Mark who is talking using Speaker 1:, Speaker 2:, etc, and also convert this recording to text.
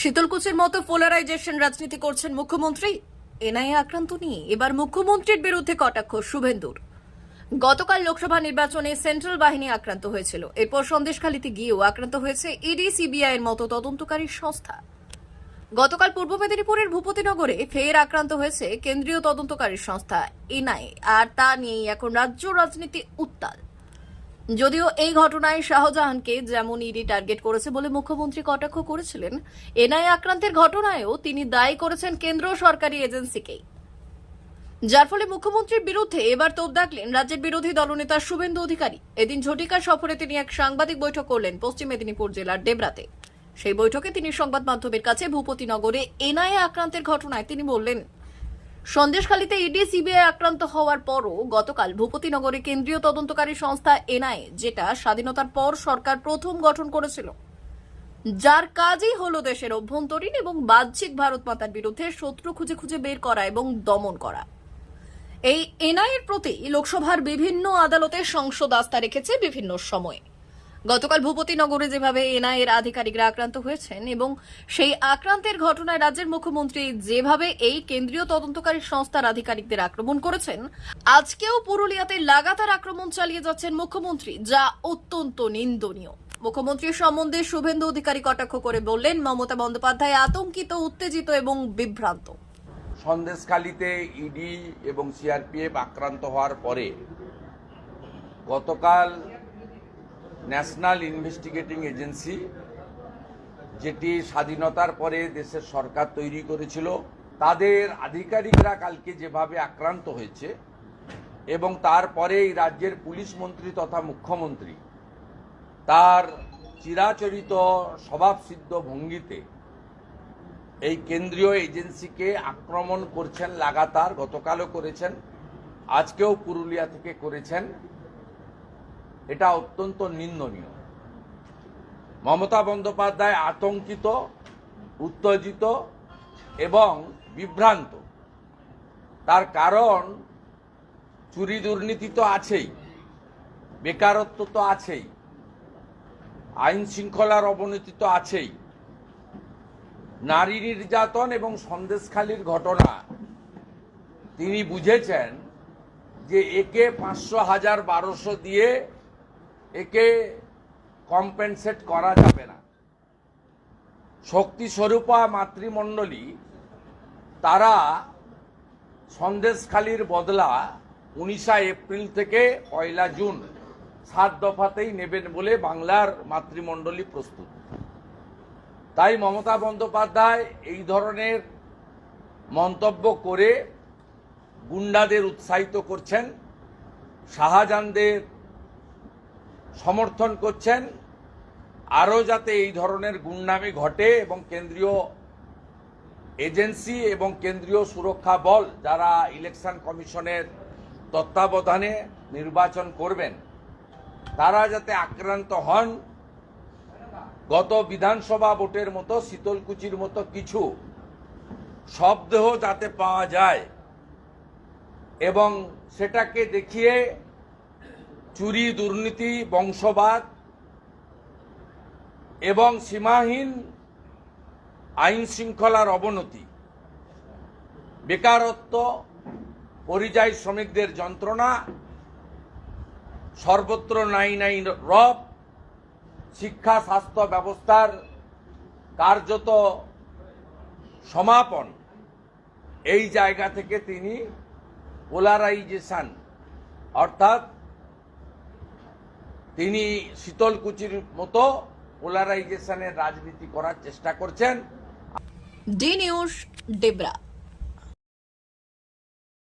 Speaker 1: শীতলকুচির মতো পোলারাইজেশন রাজনীতি করছেন মুখ্যমন্ত্রী। এনআইএ আক্রান্ত নিয়ে এবার মুখ্যমন্ত্রীর বিরুদ্ধে কটাক্ষ, শুভেন্দুর। গতকাল লোকসভা নির্বাচনে সেন্ট্রাল বাহিনী আক্রান্ত হয়েছিল। এরপর সন্দেশখালীতে গিয়েও আক্রান্ত হয়েছে ইডি, সিবিআই এর মতো তদন্তকারী সংস্থা। গতকাল পূর্ব মেদিনীপুরের ভূপতিনগরে ফের আক্রান্ত হয়েছে কেন্দ্রীয় তদন্তকারী সংস্থা এনআইএ। আর তা নিয়েই এখন রাজ্য রাজনীতি উত্তাল। যদিও এই ঘটনায় শাহজাহানকে যেমন ইডি টার্গেট করেছে বলে মুখ্যমন্ত্রী কটাক্ষ করেছিলেন, এনআই আক্রান্তের ঘটনায়ও তিনি দায়ী করেছেন কেন্দ্র সরকারি এজেন্সিকেই। যার ফলে মুখ্যমন্ত্রীর বিরুদ্ধে এবার তোপ দাগলেন রাজ্যের বিরোধী দলনেতা শুভেন্দু অধিকারী। এদিন ঝটিকা সফরে তিনি এক সাংবাদিক বৈঠক করলেন পশ্চিম মেদিনীপুর জেলার ডেবরাতে। সেই বৈঠকে তিনি সংবাদ মাধ্যমের কাছে ভূপতিনগরে এনআইএ আক্রান্তের ঘটনায় তিনি বললেন সন্দেশখালীতে ইডি, সিবিআই আক্রান্ত হওয়ার পরও গতকাল ভূপতিনগরে কেন্দ্রীয় তদন্তকারী সংস্থা এনআইএ যেটা স্বাধীনতার পর সরকার প্রথম গঠন করেছিল। যার কাজই হলো দেশের অভ্যন্তরীণ এবং বাহ্যিক ভারত মাতার বিরুদ্ধে শত্রু খুঁজে খুঁজে বের করা এবং দমন করা। এই এনআইএর প্রতি লোকসভার বিভিন্ন আদালতে সংসদ আস্থা রেখেছে বিভিন্ন সময়ে। গতকাল ভূপতিনগরে যেভাবে এনআইএর আধিকারিকরা আক্রান্ত হয়েছেন এবং সেই আক্রান্তের ঘটনায় রাজ্যের মুখ্যমন্ত্রী যেভাবে এই কেন্দ্রীয় তদন্তকারী সংস্থার আধিকারিকদের আক্রমণ করেছেন, আজকেও পুরুলিয়াতে লাগাতার আক্রমণ চালিয়ে যাচ্ছেন মুখ্যমন্ত্রী, যা অত্যন্ত নিন্দনীয়। মুখ্যমন্ত্রীর সম্বন্ধে শুভেন্দু অধিকারী কটাক্ষ করে বললেন, মমতা বন্দ্যোপাধ্যায় আতঙ্কিত, উত্তেজিত এবং বিভ্রান্ত।
Speaker 2: সন্দেশখালিতে ইডি এবং সিআরপিএফ আক্রান্ত হওয়ার পরে গতকাল ন্যাশনাল ইনভেস্টিগেটিং এজেন্সি, যেটি স্বাধীনতার পরে দেশের সরকার তৈরি করেছিল, তাদের আধিকারিকরা কালকে যেভাবে আক্রান্ত হয়েছে, এবং তারপরে এই রাজ্যের পুলিশ মন্ত্রী তথা মুখ্যমন্ত্রী, তার চিরাচরিত স্বভাবসিদ্ধ ভঙ্গিতে এই কেন্দ্রীয় এজেন্সিকে আক্রমণ করছেন, লাগাতার গতকালও করেছেন, আজকেও পুরুলিয়া থেকে করেছেন। এটা অত্যন্ত নিন্দনীয়। মমতা বন্দ্যোপাধ্যায় আতঙ্কিত, উত্তেজিত এবং বিভ্রান্ত। তার কারণ, চুরি দুর্নীতি তো আছেই, বেকারত্ব তো আছেই, আইন শৃঙ্খলার অবনতি তো আছেই। নারী নির্যাতন এবং সন্দেশখালির ঘটনা, তিনি বুঝেছেন যে একে পাঁচশো হাজার বারোশো দিয়ে একে কম্পেনসেট করা যাবে না। শক্তি স্বরূপা মাতৃমণ্ডলী, তারা সন্দেশখালির বদলা উনিশা এপ্রিল থেকে পয়লা জুন সাত দফাতেই নেবেন বলে বাংলার মাতৃমণ্ডলী প্রস্তুত। তাই মমতা বন্দ্যোপাধ্যায় এই ধরনের মন্তব্য করে গুন্ডাদের উৎসাহিত করছেন। শাহজাহানদের সমর্থন করছেন, আরও যাতে এই ধরনের গুন্ডামি ঘটে এবং কেন্দ্রীয় এজেন্সি এবং কেন্দ্রীয় সুরক্ষা বল যারা ইলেকশন কমিশনের তত্ত্বাবধানে নির্বাচন করবেন, তারা যাতে আক্রান্ত হন। গত বিধানসভা ভোটের মতো, শীতলকুচির মতো কিছু শবদেহ যাতে পাওয়া যায় এবং সেটাকে দেখিয়ে চুরি, দুর্নীতি, বংশবাদ এবং সীমাহীন আইন শৃঙ্খলার অবনতি, বেকারত্ব, পরিযায়ী শ্রমিকদের যন্ত্রণা, সর্বত্র নাই নাই রব, শিক্ষা, স্বাস্থ্য ব্যবস্থার কার্যত সমাপন। এই জায়গা থেকে তিনি পোলারাইজেশন অর্থাৎ তিনি শীতলকুচির মতো পোলারাইজেশনের রাজনীতি করার চেষ্টা করছেন।
Speaker 1: D news Debra